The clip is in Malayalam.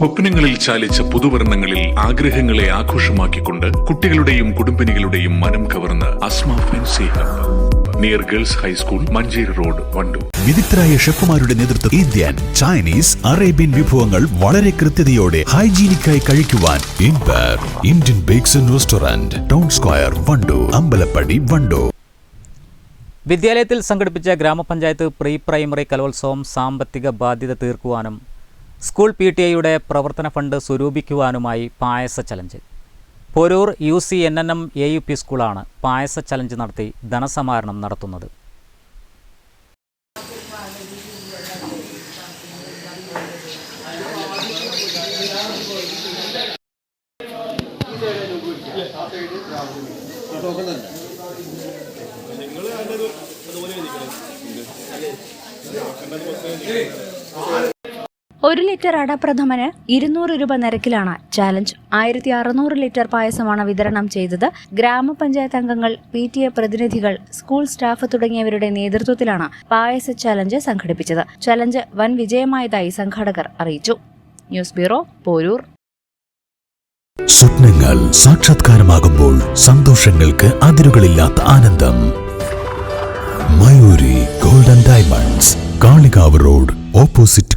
സ്വപ്നങ്ങളിൽ ചാലിച്ച പുതുവർണങ്ങളിൽ ആഗ്രഹങ്ങളെ ആഘോഷമാക്കിക്കൊണ്ട് കുട്ടികളുടെയും കുടുംബിനികളുടെയും മനം കവർന്ന് Asma fancy hub. Near girls high school Manjeri road Wandoor വിദഗ്ധരായ ഷെഫുമാരുടെ നേതൃത്വം ഇന്ത്യൻ ചൈനീസ് അറേബ്യൻ വിഭവങ്ങൾ വളരെ കൃത്യതയോടെ ഹൈജീനിക്കായി കഴിക്കുവാൻ Inbar Indian bakes and restaurant town square വണ്ടു Ambalappadi വണ്ടു വിദ്യാലയത്തിൽ സംഘടിപ്പിച്ച ഗ്രാമപഞ്ചായത്ത് പ്രീ പ്രൈമറി കലോത്സവം സാമ്പത്തിക ബാധ്യത തീർക്കുവാനും സ്കൂൾ പി ടി ഐയുടെ പ്രവർത്തന ഫണ്ട് സ്വരൂപിക്കുവാനുമായി പായസ challenge. Porur U C N N M A U P സ്കൂളാണ് പായസ ചലഞ്ച് നടത്തി ധനസമാഹരണം നടത്തുന്നത്. ഒരു ലിറ്റർ അടപ്രഥമന് ഇരുന്നൂറ് രൂപ നിരക്കിലാണ് ചാലഞ്ച്. ആയിരത്തി അറുന്നൂറ് ലിറ്റർ പായസമാണ് വിതരണം ചെയ്തത്. ഗ്രാമപഞ്ചായത്ത് അംഗങ്ങൾ പി ടി എ പ്രതിനിധികൾ സ്കൂൾ സ്റ്റാഫ് തുടങ്ങിയവരുടെ നേതൃത്വത്തിലാണ് പായസ ചലഞ്ച് സംഘടിപ്പിച്ചത്. ചലഞ്ച് വൻ വിജയമായതായി സംഘാടകർ അറിയിച്ചു. News bureau Porur. സ്വപ്നങ്ങൾ സാക്ഷാത്കാരമാകുമ്പോൾ സന്തോഷങ്ങൾക്ക് അതിരുകളില്ലാത്ത ആനന്ദം. Mayuri golden diamonds Kalikavu road opposite